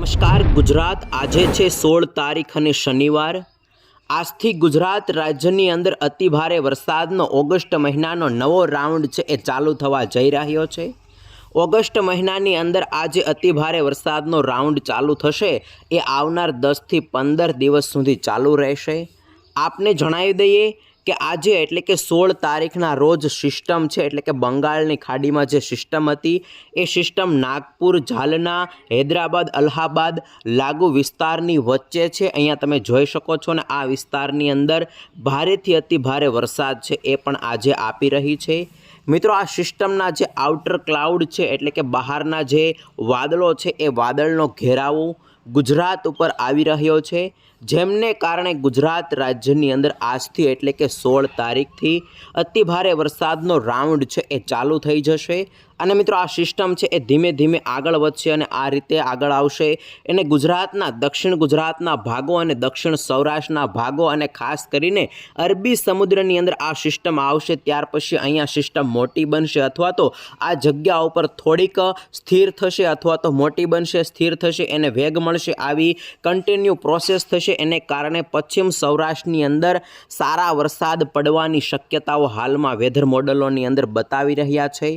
નમસ્કાર, ગુજરાત આજે છે સોળ તારીખ અને શનિવાર. આજથી ગુજરાત રાજ્યની અંદર અતિભારે વરસાદનો ઓગસ્ટ મહિનાનો નવો રાઉન્ડ છે એ ચાલુ થવા જઈ રહ્યો છે. ઓગસ્ટ મહિનાની અંદર આજે અતિભારે વરસાદનો રાઉન્ડ ચાલુ થશે એ આવનાર દસથી પંદર દિવસ સુધી ચાલુ રહેશે. આપને જણાવી દઈએ કે આજે એટલે કે સોળ તારીખના રોજ સિસ્ટમ છે, એટલે કે બંગાળની ખાડીમાં જે સિસ્ટમ હતી, એ સિસ્ટમ નાગપુર, ઝાલના, હૈદરાબાદ, અલ્હાબાદ લાગુ વિસ્તારની વચ્ચે છે. અહીંયા તમે જોઈ શકો છો ને, આ વિસ્તારની અંદર ભારેથી અતિ ભારે વરસાદ છે, એ પણ આજે આપી રહી છે. મિત્રો, આ સિસ્ટમના જે આઉટર ક્લાઉડ છે, એટલે કે બહારના જે વાદળો છે, એ વાદળનો ઘેરાવો ગુજરાત ઉપર આવી રહ્યો છે. જેમને કારણે ગુજરાત રાજ્યની અંદર આજથી એટલે કે સોળ તારીખથી અતિભારે વરસાદનો રાઉન્ડ છે એ ચાલુ થઈ જશે. અને મિત્રો આ સિસ્ટમ છે એ ધીમે ધીમે આગળ વધશે અને આ રીતે આગળ આવશે. એને ગુજરાતના, દક્ષિણ ગુજરાતના ભાગો અને દક્ષિણ સૌરાષ્ટ્રના ભાગો અને ખાસ કરીને અરબી સમુદ્રની અંદર આ સિસ્ટમ આવશે. ત્યાર પછી અહીંયા સિસ્ટમ મોટી બનશે અથવા તો આ જગ્યા ઉપર થોડીક સ્થિર થશે અથવા તો મોટી બનશે, સ્થિર થશે, એને વેગ મળશે. આવી કન્ટિન્યુ પ્રોસેસ થશે. એને કારણે પશ્ચિમ સૌરાષ્ટ્રની અંદર સારા વરસાદ પડવાની શક્યતાઓ હાલમાં વેધર મોડલોની અંદર બતાવી રહ્યા છે.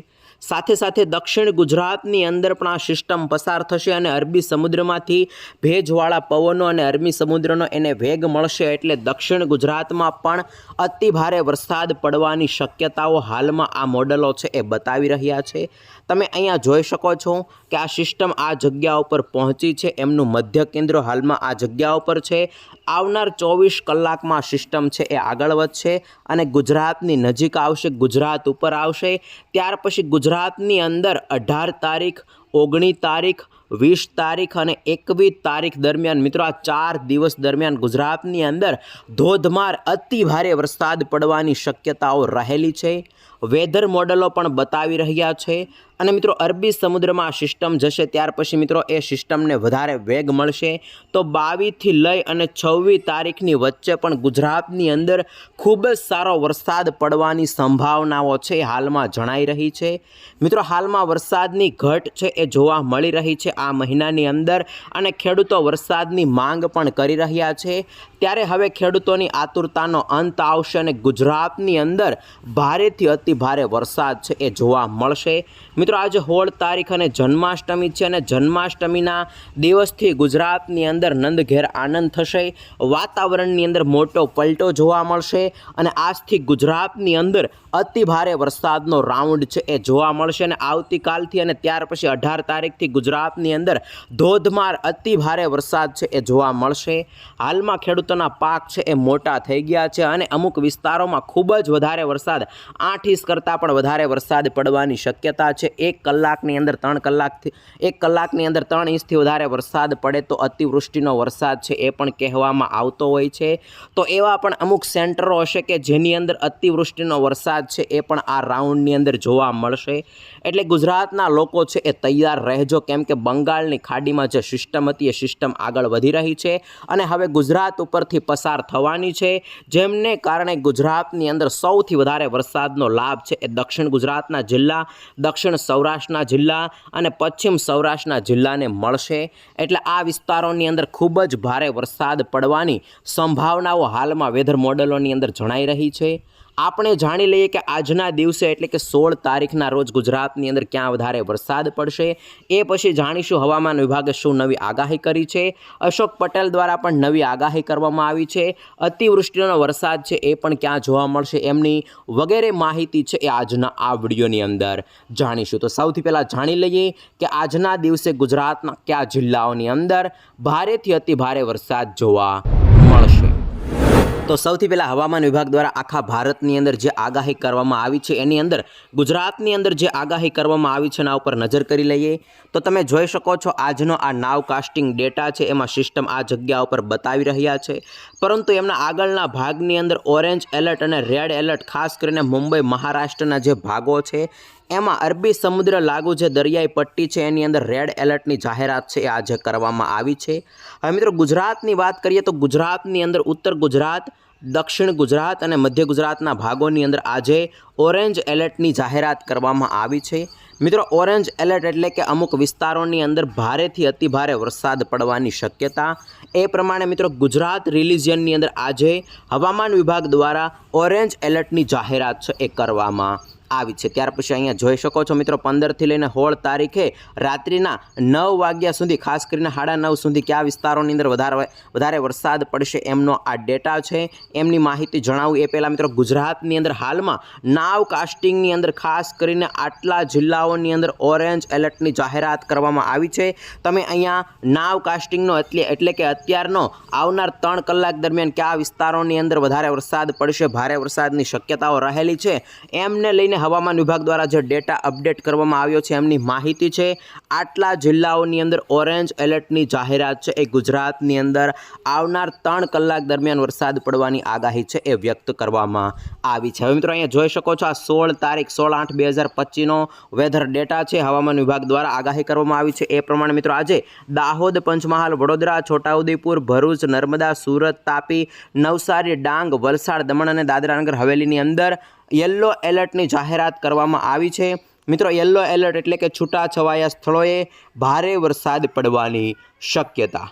સાથે સાથે દક્ષિણ ગુજરાતની અંદર પણ આ સિસ્ટમ પસાર થશે અને અરબી સમુદ્રમાંથી ભેજવાળા પવનો અને અરબી સમુદ્રનો એને વેગ મળશે એટલે દક્ષિણ ગુજરાતમાં પણ અતિ ભારે વરસાદ પડવાની શક્યતાઓ હાલમાં આ મોડલો છે એ બતાવી રહ્યા છે. તમે અહીંયા જોઈ શકો છો કે આ સિસ્ટમ આ જગ્યા ઉપર પહોંચી છે. એમનું મધ્ય કેન્દ્ર હાલમાં આ જગ્યા ઉપર છે. આવનાર ચોવીસ કલાકમાં સિસ્ટમ છે એ આગળ વધશે અને ગુજરાતની નજીક આવશે, ગુજરાત ઉપર આવશે. ત્યાર પછી ગુજરાતની અંદર અઢાર તારીખ ઓગણી તારીખ, વીસ તારીખ અને એકવીસ તારીખ દરમિયાન મિત્રો આ ચાર દિવસ દરમિયાન ગુજરાતની અંદર ધોધમાર અતિ ભારે વરસાદ પડવાની શક્યતાઓ રહેલી છે. વેધર મોડલો પણ બતાવી રહ્યા છે. અને મિત્રો, અરબી સમુદ્રમાં સિસ્ટમ જશે, ત્યાર પછી મિત્રો, એ સિસ્ટમને વધારે વેગ મળશે. તો બાવીસથી લઈ અને છવ્વીસ તારીખની વચ્ચે પણ ગુજરાતની અંદર ખૂબ જ સારો વરસાદ પડવાની સંભાવનાઓ છે હાલમાં જણાઈ રહી છે. મિત્રો, હાલમાં વરસાદની ઘટ છે, એ જોવા મળી રહી છે આ મહિનાની અંદર. અને ખેડૂતો વરસાદની માંગ પણ કરી રહ્યા છે. ત્યારે હવે ખેડૂતોની આતુરતાનો અંત આવશે અને ગુજરાતની અંદર ભારેથી અતિ ભારે વરસાદ છે એ જોવા મળશે. મિત્રો, આજે હોળ તારીખ અને જન્માષ્ટમી છે અને જન્માષ્ટમીના દિવસથી ગુજરાતની અંદર નંદઘેર આનંદ થશે. વાતાવરણની અંદર મોટો પલટો જોવા મળશે અને આજથી ગુજરાતની અંદર અતિ ભારે વરસાદનો રાઉન્ડ છે એ જોવા મળશે અને આવતીકાલથી અને ત્યાર પછી અઢાર તારીખથી ગુજરાતની અંદર ધોધમાર અતિ ભારે વરસાદ છે એ જોવા મળશે. હાલમાં ખેડૂતોના પાક છે એ મોટા થઈ ગયા છે અને અમુક વિસ્તારોમાં ખૂબ જ વધારે વરસાદ આઠ કરતાં પણ વધારે વરસાદ પડવાની શક્યતા છે. એક કલાકની અંદર ત્રણ કલાકથી, એક કલાકની અંદર ત્રણ ઇંચથી વધારે વરસાદ પડે તો અતિવૃષ્ટિનો વરસાદ છે એ પણ કહેવામાં આવતો હોય છે. તો એવા પણ અમુક સેન્ટરો હશે કે જેની અંદર અતિવૃષ્ટિનો વરસાદ છે એ પણ આ રાઉન્ડની અંદર જોવા મળશે. એટલે ગુજરાતના લોકો છે એ તૈયાર રહેજો. કેમ કે બંગાળની ખાડીમાં જે સિસ્ટમ હતી એ સિસ્ટમ આગળ વધી રહી છે અને હવે ગુજરાત ઉપરથી પસાર થવાની છે. જેમને કારણે ગુજરાતની અંદર સૌથી વધારે વરસાદનો લાભ છે એ દક્ષિણ ગુજરાતના જિલ્લા, દક્ષિણ સૌરાષ્ટ્રના જિલ્લા અને પશ્ચિમ સૌરાષ્ટ્રના જિલ્લાને મળશે. એટલે આ વિસ્તારોની અંદર ખૂબ જ ભારે વરસાદ પડવાની સંભાવનાઓ હાલમાં વેધર મોડલોની અંદર જણાઈ રહી છે. આપણે જાણી લઈએ કે આજના દિવસે એટલે કે સોળ તારીખના રોજ ગુજરાતની અંદર ક્યાં વધારે વરસાદ પડશે? એ પછી જાણીશું હવામાન વિભાગે શું નવી આગાહી કરી છે. અશોક પટેલ દ્વારા પણ નવી આગાહી કરવામાં આવી છે. અતિવૃષ્ટિનો વરસાદ છે એ પણ ક્યાં જોવા મળશે એમની વગેરે માહિતી છે એ આજના આ વિડીયોની અંદર જાણીશું. તો સૌથી પહેલાં જાણી લઈએ કે આજના દિવસે ગુજરાતના કયા જિલ્લાઓની અંદર ભારેથી અતિ ભારે વરસાદ જોવા તો સૌથી પહેલાં હવામાન વિભાગ દ્વારા આખા ભારતની અંદર જે આગાહી કરવામાં આવી છે, એની અંદર ગુજરાતની અંદર જે આગાહી કરવામાં આવી છે, એના ઉપર નજર કરી લઈએ. તો તમે જોઈ શકો છો, આજનો આ નાવ કાસ્ટિંગ ડેટા છે, એમાં સિસ્ટમ આ જગ્યા ઉપર બતાવી રહ્યા છે. પરંતુ એમના આગળના ભાગની અંદર ઓરેન્જ એલર્ટ અને રેડ એલર્ટ, ખાસ કરીને મુંબઈ મહારાષ્ટ્રના જે ભાગો છે, એમાં અરબી સમુદ્ર લાગુ જે દરિયાઈ પટ્ટી છે, એની અંદર રેડ એલર્ટની જાહેરાત છે, એ આજે કરવામાં આવી છે. હવે મિત્રો ગુજરાતની વાત કરીએ તો ગુજરાતની અંદર ઉત્તર ગુજરાત, દક્ષિણ ગુજરાત અને મધ્ય ગુજરાતના ભાગોની અંદર આજે ઓરેન્જ એલર્ટની જાહેરાત કરવામાં આવી છે. મિત્રો ઓરેન્જ એલર્ટ એટલે કે અમુક વિસ્તારોની અંદર ભારેથી અતિભારે વરસાદ પડવાની શક્યતા. એ પ્રમાણે મિત્રો, ગુજરાત રિલિજિયનની અંદર આજે હવામાન વિભાગ દ્વારા ઓરેન્જ એલર્ટની જાહેરાત છે એ કરવામાં આવી છે. ત્યાર પછી અહીંયા જોઈ શકો છો મિત્રો, પંદરથી લઈને સોળ તારીખે રાત્રિના નવ વાગ્યા સુધી, ખાસ કરીને સાડા નવ સુધી કયા વિસ્તારોની અંદર વધારે વધારે વરસાદ પડશે એમનો આ ડેટા છે. એમની માહિતી જણાવું એ પહેલાં મિત્રો, ગુજરાતની અંદર હાલમાં નાવ કાસ્ટિંગની અંદર ખાસ કરીને આટલા જિલ્લાઓની અંદર ઓરેન્જ એલર્ટની જાહેરાત કરવામાં આવી છે. તમે અહીંયા નાવ કાસ્ટિંગનો એટલે એટલે કે અત્યારનો આવનાર ત્રણ કલાક દરમિયાન કયા વિસ્તારોની અંદર વધારે વરસાદ પડશે, ભારે વરસાદની શક્યતાઓ રહેલી છે. એમને લઈને હવામાન વિભાગ દ્વારા જે ડેટા અપડેટ કરવામાં આવ્યો છે એમની માહિતી છે, આટલા જિલ્લાઓની અંદર ઓરેન્જ એલર્ટની જાહેરાત છે. એ ગુજરાતની અંદર આવનાર ત્રણ કલાક દરમિયાન વરસાદ પડવાની આગાહી છે એ વ્યક્ત કરવામાં આવી છે. હવે મિત્રો અહીંયા જોઈ શકો છો આ સોળ તારીખ, સોળ આઠ બે હજાર પચીસનો વેધર ડેટા છે. હવામાન વિભાગ દ્વારા આગાહી કરવામાં આવી છે. એ પ્રમાણે મિત્રો આજે દાહોદ, પંચમહાલ, વડોદરા, છોટાઉદેપુર, ભરૂચ, નર્મદા, સુરત, તાપી, નવસારી, ડાંગ, વલસાડ, દમણ અને દાદરાનગર હવેલીની અંદર યલો એલર્ટની જાહેરાત કરવામાં આવી છે. મિત્રો, યલો એલર્ટ એટલે કે છૂટાછવાયા સ્થળોએ ભારે વરસાદ પડવાની શક્યતા.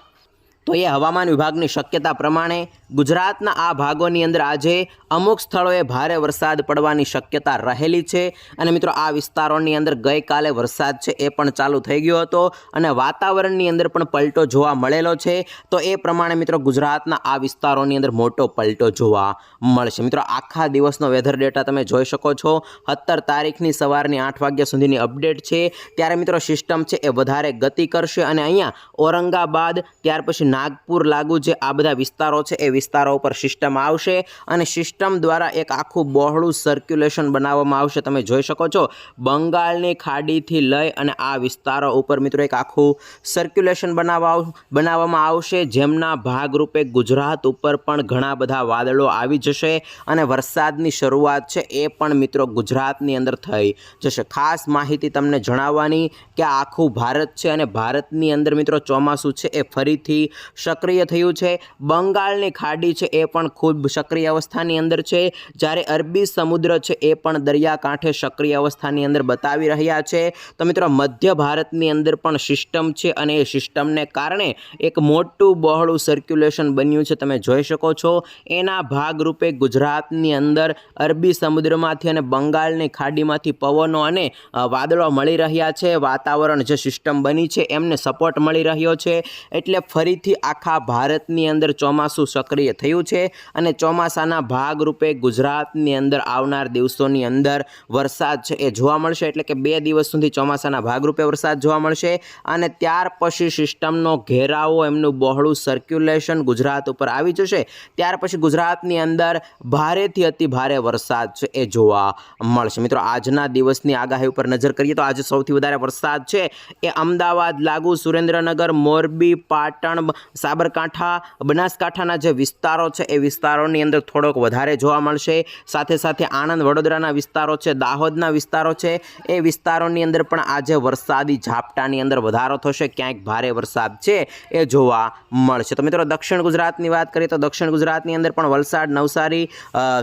તો એ હવામાન વિભાગની શક્યતા પ્રમાણે ગુજરાતના આ ભાગોની અંદર આજે અમુક સ્થળોએ ભારે વરસાદ પડવાની શક્યતા રહેલી છે. અને મિત્રો, આ વિસ્તારોની અંદર ગઈકાલે વરસાદ છે એ પણ ચાલુ થઈ ગયો હતો અને વાતાવરણની અંદર પણ પલટો જોવા મળેલો છે. તો એ પ્રમાણે મિત્રો, ગુજરાતના આ વિસ્તારોની અંદર મોટો પલટો જોવા મળશે. મિત્રો, આખા દિવસનો વેધર ડેટા તમે જોઈ શકો છો. સત્તર તારીખની સવારની આઠ વાગ્યા સુધીની અપડેટ છે. ત્યારે મિત્રો સિસ્ટમ છે એ વધારે ગતિ કરશે અને અહીંયા ઔરંગાબાદ, ત્યાર પછી નાગપુર લાગુ જે આ બધા વિસ્તારો છે, એ વિસ્તારો ઉપર સિસ્ટમ આવશે અને સિસ્ટમ દ્વારા એક આખું બહોળું સર્ક્યુલેશન બનાવવામાં આવશે. તમે જોઈ શકો છો, બંગાળની ખાડીથી લઈ અને આ વિસ્તારો ઉપર મિત્રો એક આખું સર્ક્યુલેશન બનાવવા બનાવવામાં આવશે. જેમના ભાગરૂપે ગુજરાત ઉપર પણ ઘણા બધા વાદળો આવી જશે અને વરસાદની શરૂઆત છે એ પણ મિત્રો ગુજરાતની અંદર થઈ જશે. ખાસ માહિતી તમને જણાવવાની કે આખું ભારત છે અને ભારતની અંદર મિત્રો ચોમાસું છે એ ફરીથી સક્રિય થયું છે. બંગાળની ખાડી છે એ પણ ખૂબ સક્રિય અવસ્થાની અંદર છે. જ્યારે અરબી સમુદ્ર છે એ પણ દરિયાકાંઠે સક્રિય અવસ્થાની અંદર બતાવી રહ્યા છે. તો મિત્રો, મધ્ય ભારતની અંદર પણ સિસ્ટમ છે અને એ સિસ્ટમને કારણે એક મોટું બહોળું સર્ક્યુલેશન બન્યું છે. તમે જોઈ શકો છો. એના ભાગરૂપે ગુજરાતની અંદર અરબી સમુદ્રમાંથી અને બંગાળની ખાડીમાંથી પવનો અને વાદળો મળી રહ્યા છે. વાતાવરણ જે સિસ્ટમ બની છે એમને સપોર્ટ મળી રહ્યો છે. એટલે ફરીથી આખા ભારતની અંદર ચોમાસું સક્રિય થયું છે અને ચોમાસાના ભાગરૂપે ગુજરાતની અંદર આવનાર દિવસોની અંદર વરસાદ છે એ જોવા મળશે. એટલે કે બે દિવસ સુધી ચોમાસાના ભાગરૂપે વરસાદ જોવા મળશે અને ત્યાર પછી સિસ્ટમનો ઘેરાવો, એમનું બહોળું સર્ક્યુલેશન ગુજરાત ઉપર આવી જશે. ત્યાર પછી ગુજરાતની અંદર ભારેથી અતિ ભારે વરસાદ છે એ જોવા મળશે. મિત્રો, આજના દિવસની આગાહી ઉપર નજર કરીએ તો આજે સૌથી વધારે વરસાદ છે એ અમદાવાદ, લાગુ, સુરેન્દ્રનગર, મોરબી, પાટણ સાબરકાંઠા, બનાસકાંઠાના જે વિસ્તારો છે, એ વિસ્તારોની અંદર થોડોક વધારે જોવા મળશે. સાથે સાથે આણંદ, વડોદરાના વિસ્તારો છે, દાહોદના વિસ્તારો છે, એ વિસ્તારોની અંદર પણ આજે વરસાદી ઝાપટાની અંદર વધારો થશે. ક્યાંક ભારે વરસાદ છે, એ જોવા મળશે. તો મિત્રો, દક્ષિણ ગુજરાતની વાત કરીએ તો દક્ષિણ ગુજરાતની અંદર પણ વલસાડ, નવસારી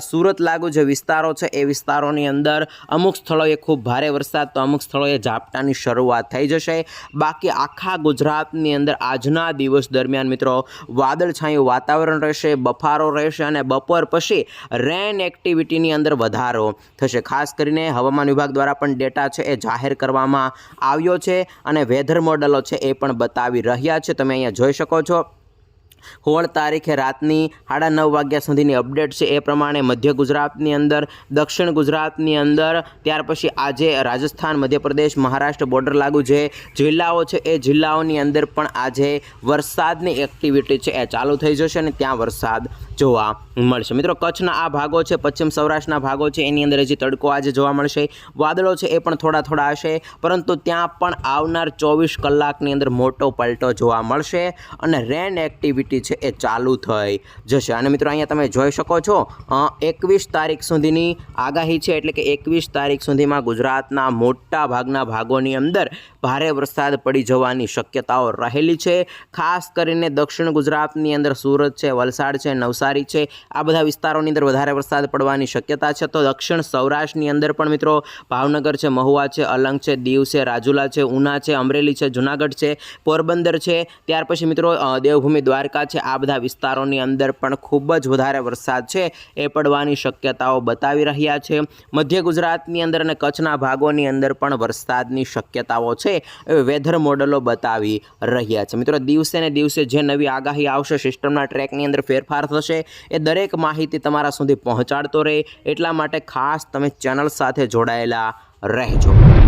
સુરત લાગુ જે વિસ્તારો છે, એ વિસ્તારોની અંદર અમુક સ્થળોએ ખૂબ ભારે વરસાદ, તો અમુક સ્થળોએ ઝાપટાની શરૂઆત થઈ જશે. બાકી આખા ગુજરાતની અંદર આજના દિવસ દરમિયાન મિત્રો વાદળછાયું વાતાવરણ રહેશે, બફારો રહેશે અને બપોર પછી રેન એક્ટિવિટીની અંદર વધારો થશે. ખાસ કરીને હવામાન વિભાગ દ્વારા પણ ડેટા છે એ જાહેર કરવામાં આવ્યો છે અને વેધર મોડલો છે એ પણ બતાવી રહ્યા છે. તમે અહીંયા જોઈ શકો છો. સોળ તારીખે રાતની સાડા નવ વાગ્યા સુધીની અપડેટ છે. એ પ્રમાણે મધ્ય ગુજરાતની અંદર, દક્ષિણ ગુજરાતની અંદર, ત્યાર પછી આજે રાજસ્થાન, મધ્યપ્રદેશ, મહારાષ્ટ્ર બોર્ડર લાગુ જે જિલ્લાઓ છે, એ જિલ્લાઓની અંદર પણ આજે વરસાદની એક્ટિવિટી છે. એ ચાલુ થઈ જશે અને ત્યાં વરસાદ જોવા મળશે. મિત્રો, કચ્છના આ ભાગો છે, પશ્ચિમ સૌરાષ્ટ્રના ભાગો છે, એની અંદર હજી તડકો આજે જોવા મળશે. વાદળો છે, એ પણ થોડા થોડા હશે, પરંતુ ત્યાં પણ આવનાર ચોવીસ કલાકની અંદર મોટો પલટો જોવા મળશે અને રેન એક્ટિવિટી એક્ટિવિટી છે એ ચાલુ થઈ જશે. અને મિત્રો, અહીંયા તમે જોઈ શકો છો એકવીસ તારીખ સુધીની આગાહી છે, એટલે કે એકવીસ તારીખ સુધીમાં ગુજરાતના મોટા ભાગના ભાગોની અંદર ભારે વરસાદ પડી જવાની શક્યતાઓ રહેલી છે. ખાસ કરીને દક્ષિણ ગુજરાતની અંદર સુરત છે, વલસાડ છે, નવસારી છે, આ બધા વિસ્તારોની અંદર વધારે વરસાદ પડવાની શક્યતા છે. તો દક્ષિણ સૌરાષ્ટ્રની અંદર પણ મિત્રો, ભાવનગર છે, મહુવા છે, અલંગ છે, દીવ છે, રાજુલા છે, ઉના છે, અમરેલી છે, જુનાગઢ છે, પોરબંદર છે. ત્યાર પછી મિત્રો દેવભૂમિ દ્વારકા છે. આ બધા વિસ્તારોની અંદર પણ ખૂબ જ વધારે વરસાદ છે. એ પડવાની શક્યતાઓ બતાવી રહ્યા છે. મધ્ય ગુજરાતની અંદર અને કચ્છના ભાગોની અંદર પણ વરસાદની શક્યતાઓ છે. એ વેધર મોડલો બતાવી રહ્યા છે. મિત્રો, દિવસે ને દિવસે જે નવી આગાહી આવશે, સિસ્ટમના ટ્રેકની અંદર ફેરફાર થશે, એ દરેક માહિતી તમારા સુધી પહોંચાડતો રહે. એટલા માટે ખાસ તમે ચેનલ સાથે જોડાયેલા રહેજો.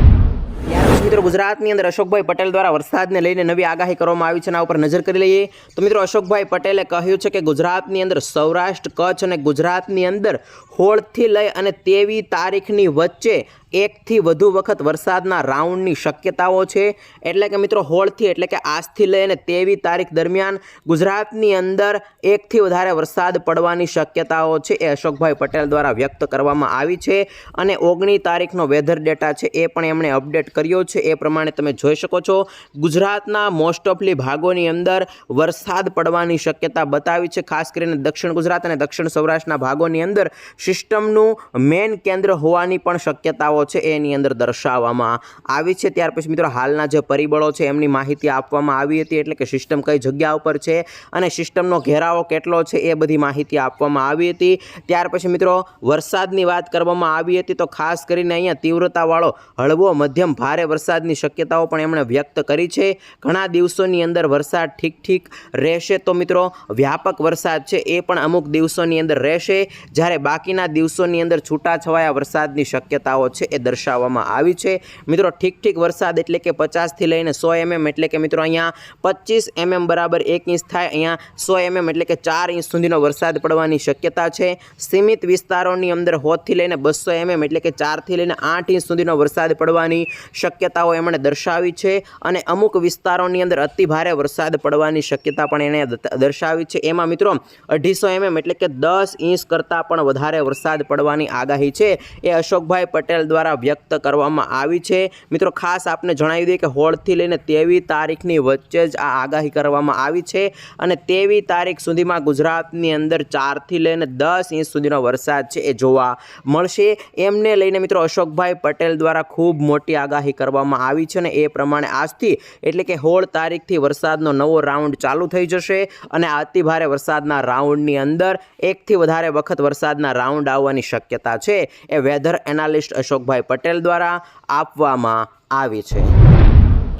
મિત્રો ગુજરાતની અંદર અશોકભાઈ પટેલ દ્વારા વરસાદને લઈને નવી આગાહી કરવામાં આવી છે એના ઉપર નજર કરી લઈએ. તો મિત્રો અશોકભાઈ પટેલે કહ્યું છે કે ગુજરાતની અંદર સૌરાષ્ટ્ર, કચ્છ અને ગુજરાતની અંદર હોળથી લઈ અને તેવી તારીખની વચ્ચે એકથી વધુ વખત વરસાદના રાઉન્ડની શક્યતાઓ છે. એટલે કે મિત્રો, હોળથી એટલે કે આજથી લઈને તેવી તારીખ દરમિયાન ગુજરાતની અંદર એકથી વધારે વરસાદ પડવાની શક્યતાઓ છે એ અશોકભાઈ પટેલ દ્વારા વ્યક્ત કરવામાં આવી છે. અને ઓગણી તારીખનો વેધર ડેટા છે એ પણ એમણે અપડેટ કર્યો છે. એ પ્રમાણે તમે જોઈ શકો છો, ગુજરાતના મોસ્ટ ઓફલી ભાગોની અંદર વરસાદ પડવાની શક્યતા બતાવી છે. ખાસ કરીને દક્ષિણ ગુજરાત અને દક્ષિણ સૌરાષ્ટ્રના ભાગોની અંદર સિસ્ટમનું મેન કેન્દ્ર હોવાની પણ શક્યતાઓ છે એની અંદર દર્શાવવામાં આવી છે. ત્યાર પછી મિત્રો હાલના જે પરિબળો છે એમની માહિતી આપવામાં આવી હતી એટલે કે સિસ્ટમ કઈ જગ્યા ઉપર છે અને સિસ્ટમનો ઘેરાવો કેટલો છે એ બધી માહિતી આપવામાં આવી હતી. ત્યાર પછી મિત્રો વરસાદની વાત કરવામાં આવી હતી તો ખાસ કરીને અહીંયા તીવ્રતાવાળો હળવો મધ્યમ ભારે વરસાદની શક્યતાઓ પણ એમણે વ્યક્ત કરી છે. ઘણા દિવસોની અંદર વરસાદ ઠીક ઠીક રહેશે તો મિત્રો વ્યાપક વરસાદ છે એ પણ અમુક દિવસોની અંદર રહેશે. જ્યારે બાકીના દિવસોની અંદર છૂટાછવાયા વરસાદની શક્યતાઓ છે એ દર્શાવવામાં આવી છે. મિત્રો, ઠીક ઠીક વરસાદ એટલે કે પચાસથી લઈને સો એમએમ એટલે કે મિત્રો અહીંયા પચીસ એમએમ બરાબર એક ઇંચ થાય. અહીંયા સો એમએમ એટલે કે ચાર ઇંચ સુધીનો વરસાદ પડવાની શક્યતા છે. સીમિત વિસ્તારોની અંદર હોતથી લઈને બસો એમએમ એટલે કે ચારથી લઈને આઠ ઇંચ સુધીનો વરસાદ પડવાની શક્યતાઓ એમણે દર્શાવી છે અને અમુક વિસ્તારોની અંદર અતિ ભારે વરસાદ પડવાની શક્યતા પણ એણે દર્શાવી છે. એમાં મિત્રો, અઢીસો એમએમ એટલે કે દસ ઇંચ કરતાં પણ વધારે વરસાદ પડવાની આગાહી છે. એ અશોકભાઈ પટેલ દ્વારા વ્યક્ત કરવામાં આવી છે. મિત્રો, ખાસ આપને જણાવી દઈએ કે હોળથી લઈને તેવી તારીખની વચ્ચે જ આ આગાહી કરવામાં આવી છે અને તેવી તારીખ સુધીમાં ગુજરાતની અંદર ચારથી લઈને દસ ઇંચ સુધીનો વરસાદ છે એ જોવા મળશે. એમને લઈને મિત્રો, અશોકભાઈ પટેલ દ્વારા ખૂબ મોટી આગાહી કરવામાં આવી છે અને એ પ્રમાણે આજથી એટલે કે હોળ તારીખથી વરસાદનો નવો રાઉન્ડ ચાલુ થઈ જશે અને અતિ ભારે વરસાદના રાઉન્ડની અંદર એકથી વધારે વખત વરસાદના રાઉન્ડ આવવાની શક્યતા છે. એ વેધર એનાલિસ્ટ અશોકભાઈ પટેલ દ્વારા આપવામાં આવી છે.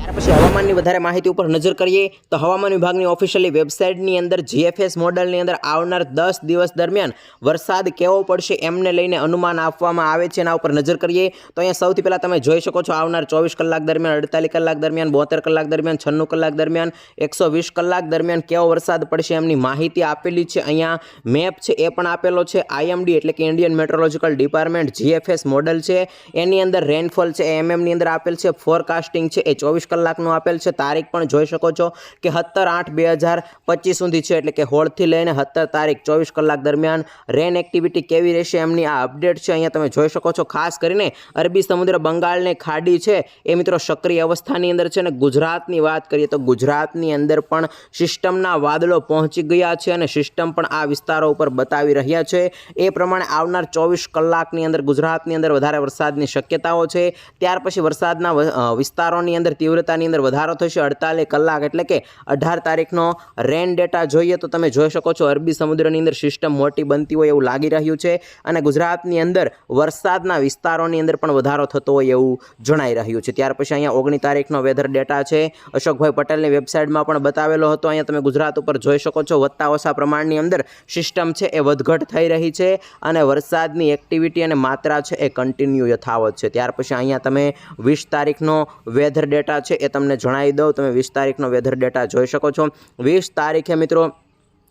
ત્યાર પછી હવામાનની વધારે માહિતી ઉપર નજર કરીએ તો હવામાન વિભાગની ઓફિશિયલી વેબસાઇટની અંદર જીએફએસ મોડલની અંદર આવનાર દસ દિવસ દરમિયાન વરસાદ કેવો પડશે એમને લઈને અનુમાન આપવામાં આવે છે એના ઉપર નજર કરીએ તો અહીંયા સૌથી પહેલાં તમે જોઈ શકો છો આવનાર ચોવીસ કલાક દરમિયાન, અડતાલીસ કલાક દરમિયાન, બોતેર કલાક દરમિયાન, છન્નું કલાક દરમિયાન, એકસો વીસ કલાક દરમિયાન કેવો વરસાદ પડશે એમની માહિતી આપેલી છે. અહીંયા મેપ છે એ પણ આપેલો છે. આઈએમડી એટલે કે Indian meteorological department GFS model છે. એની અંદર રેનફોલ છે એમએમની અંદર આપેલ છે. ફોરકાસ્ટિંગ છે એ ચોવીસ કલાકનું આપેલ છે. તારીખ પણ જોઈ શકો છો કે સત્તર આઠ બે હજાર પચીસ સુધી છે. એટલે કે હોળથી લઈને સત્તર તારીખ ચોવીસ કલાક દરમિયાન રેન એક્ટિવિટી કેવી રહેશે એમની આ અપડેટ છે. અહીંયા તમે જોઈ શકો છો. ખાસ કરીને અરબી સમુદ્ર બંગાળની ખાડી છે. એ મિત્રો સક્રિય અવસ્થાની અંદર છે અને ગુજરાતની વાત કરીએ તો ગુજરાતની અંદર પણ સિસ્ટમના વાદળો પહોંચી ગયા છે અને સિસ્ટમ પણ આ વિસ્તારો ઉપર બતાવી રહ્યા છે. એ પ્રમાણે આવનાર ચોવીસ કલાકની અંદર ગુજરાતની અંદર વધારે વરસાદની શક્યતાઓ છે. ત્યાર પછી વરસાદના વિસ્તારોની અંદર તીવ્રતાની અંદર વધારો થશે અડતાલીસ કલાક એટલે કે અઢાર તારીખનો રેન ડેટા જોઈએ તો તમે જોઈ શકો છો અરબી સમુદ્રની અંદર સિસ્ટમ મોટી બનતી હોય એવું લાગી રહ્યું છે અને ગુજરાતની અંદર વરસાદના વિસ્તારોની અંદર પણ વધારો થતો હોય એવું જણાઈ રહ્યું છે. ત્યાર પછી અહીંયા ઓગણી તારીખનો વેધર ડેટા છે. અશોકભાઈ પટેલની વેબસાઇટમાં પણ બતાવેલો હતો. અહીંયા તમે ગુજરાત ઉપર જોઈ શકો છો વધતા ઓછા પ્રમાણની અંદર સિસ્ટમ છે એ વધઘટ થઈ રહી છે અને વરસાદની એક્ટિવિટી અને માત્રા છે એ કન્ટિન્યુ યથાવત છે. ત્યાર પછી અહીંયા તમે વીસ તારીખનો વેધર ડેટા છે એ તમને જણાવી દઉં. તમે વીસ તારીખનો વેધર ડેટા જોઈ શકો છો. વીસ તારીખે મિત્રો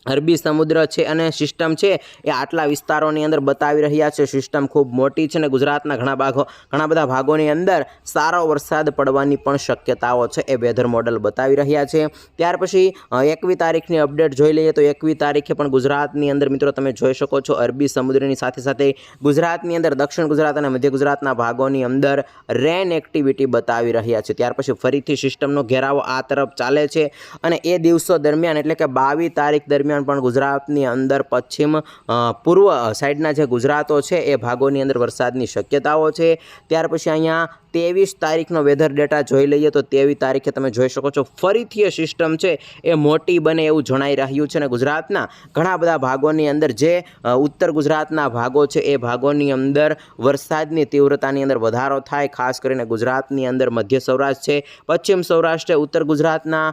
અરબી સમુદ્ર છે અને સિસ્ટમ છે એ આટલા વિસ્તારોની અંદર બતાવી રહ્યા છે. સિસ્ટમ ખૂબ મોટી છે અને ગુજરાતના ઘણા ભાગો, ઘણા બધા ભાગોની અંદર સારો વરસાદ પડવાની પણ શક્યતાઓ છે એ વેધર મોડલ બતાવી રહ્યા છે. ત્યાર પછી એકવી તારીખની અપડેટ જોઈ લઈએ તો એકવી તારીખે પણ ગુજરાતની અંદર મિત્રો તમે જોઈ શકો છો અરબી સમુદ્રની સાથે સાથે ગુજરાતની અંદર દક્ષિણ ગુજરાત અને મધ્ય ગુજરાતના ભાગોની અંદર રેન એક્ટિવિટી બતાવી રહ્યા છે. ત્યાર પછી ફરીથી સિસ્ટમનો ઘેરાવો આ તરફ ચાલે છે અને એ દિવસો દરમિયાન એટલે કે બાવીસ તારીખ દરમિયાન પણ ગુજરાતની અંદર પશ્ચિમ પૂર્વ સાઈડના જે ગુજરાતો છે એ ભાગોની અંદર વરસાદની શક્યતાઓ છે. ત્યાર પછી અહીંયા ત્રેવીસ તારીખનો વેધર ડેટા જોઈ લઈએ તો તેવી તારીખે તમે જોઈ શકો છો ફરીથી એ સિસ્ટમ છે, એ મોટી બને એવું જણાઈ રહ્યું છે અને ગુજરાતના ઘણા બધા ભાગોની અંદર જે ઉત્તર ગુજરાતના ભાગો છે, એ ભાગોની અંદર વરસાદની તીવ્રતાની અંદર વધારો થાય, ખાસ કરીને ગુજરાતની અંદર મધ્ય સૌરાષ્ટ્ર છે, પશ્ચિમ સૌરાષ્ટ્ર, ઉત્તર ગુજરાતના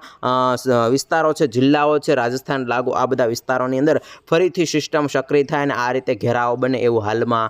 વિસ્તારો છે, જિલ્લાઓ છે, રાજસ્થાન લાગુ આ બધા વિસ્તારોની અંદર ફરીથી સિસ્ટમ સક્રિય થાય અને આ રીતે ઘેરાવો બને એવું હાલમાં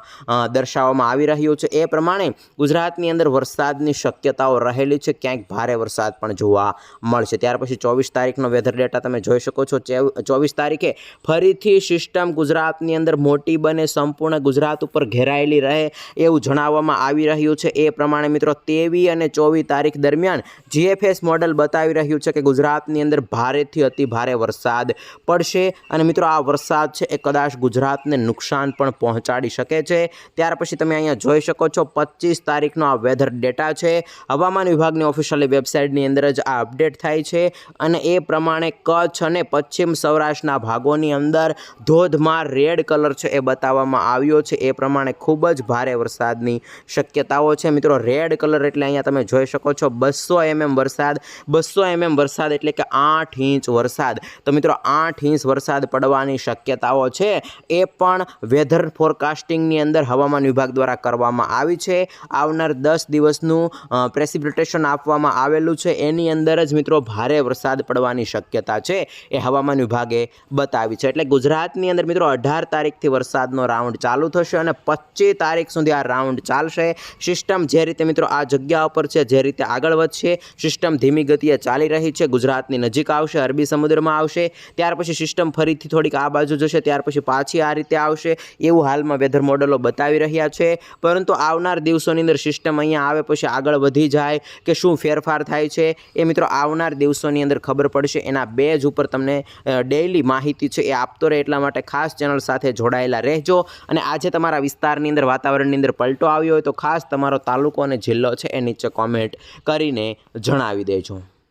દર્શાવવામાં આવી રહ્યું છે. એ પ્રમાણે ગુજરાતની અંદર વરસાદની શક્યતાઓ રહેલી છે. ક્યાંક ભારે વરસાદ પણ જોવા મળશે. ત્યાર પછી ચોવીસ તારીખનો વેધર ડેટા તમે જોઈ શકો છો. ચોવીસ તારીખે ફરીથી સિસ્ટમ ગુજરાતની અંદર મોટી બને, સંપૂર્ણ ગુજરાત ઉપર ઘેરાયેલી રહે એવું જણાવવામાં આવી રહ્યું છે. એ પ્રમાણે મિત્રો તેવી અને ચોવીસ તારીખ દરમિયાન જીએફએસ મોડલ બતાવી રહ્યું છે કે ગુજરાતની અંદર ભારેથી અતિ ભારે વરસાદ પડશે અને મિત્રો આ વરસાદ છે એ કદાચ ગુજરાતને નુકસાન પણ પહોંચાડી શકે છે. ત્યાર પછી તમે અહીંયા જોઈ શકો છો પચીસ તારીખનો આ વેધર ડેટા છે. હવામાન વિભાગની ઓફિશિયલી વેબસાઇટની અંદર જ આ અપડેટ થાય છે અને એ પ્રમાણે કચ્છ અને પશ્ચિમ સૌરાષ્ટ્રના ભાગોની અંદર ધોધમાર રેડ કલર છે એ બતાવવામાં આવ્યો છે. એ પ્રમાણે ખૂબ જ ભારે વરસાદની શક્યતાઓ છે. મિત્રો, રેડ કલર એટલે અહીંયા તમે જોઈ શકો છો બસો એમએમ વરસાદ. બસો એમએમ વરસાદ એટલે કે આઠ ઇંચ વરસાદ. તો મિત્રો, આઠ ઇંચ વરસાદ પડવાની શક્યતાઓ છે. એ પણ વેધર ફોરકાસ્ટિંગની અંદર હવામાન વિભાગ દ્વારા કરવામાં આવી છે. આવનાર દસ દિવસનું પ્રેસિપિટેશન આપવામાં આવેલું છે. એની અંદર જ મિત્રો ભારે વરસાદ પડવાની શક્યતા છે. એ હવામાન વિભાગે બતાવી છે. એટલે ગુજરાતની અંદર મિત્રો અઢાર તારીખથી વરસાદનો રાઉન્ડ ચાલુ થશે અને પચીસ તારીખ સુધી આ રાઉન્ડ ચાલશે. સિસ્ટમ જે રીતે મિત્રો આ જગ્યા ઉપર છે, જે રીતે આગળ વધશે, સિસ્ટમ ધીમી ગતિએ ચાલી રહી છે. ગુજરાતની નજીક આવશે, અરબી સમુદ્રમાં આવશે. ત્યાર પછી સિસ્ટમ ફરીથી થોડીક આ બાજુ જશે, ત્યાર પછી પાછી આ રીતે આવશે. એવું હાલમાં વેધર મોડલો બતાવી રહ્યા છે. પરંતુ આવનાર દિવસોની અંદર સિસ્ટમ અહીંયા આવે, પછી આગળ વધી જાય કે શું ફેરફાર થાય છે એ મિત્રો આવનાર દિવસોની અંદર ખબર પડશે. એના બેજ ઉપર તમને ડેઇલી માહિતી છે એ આપતો રહે એટલા માટે ખાસ ચેનલ સાથે જોડાયેલા રહેજો. અને આજે તમારા વિસ્તારની અંદર, વાતાવરણની અંદર પલટો આવ્યો હોય તો ખાસ તમારો તાલુકો અને જિલ્લો છે એ નીચે કોમેન્ટ કરીને જણાવી દેજો.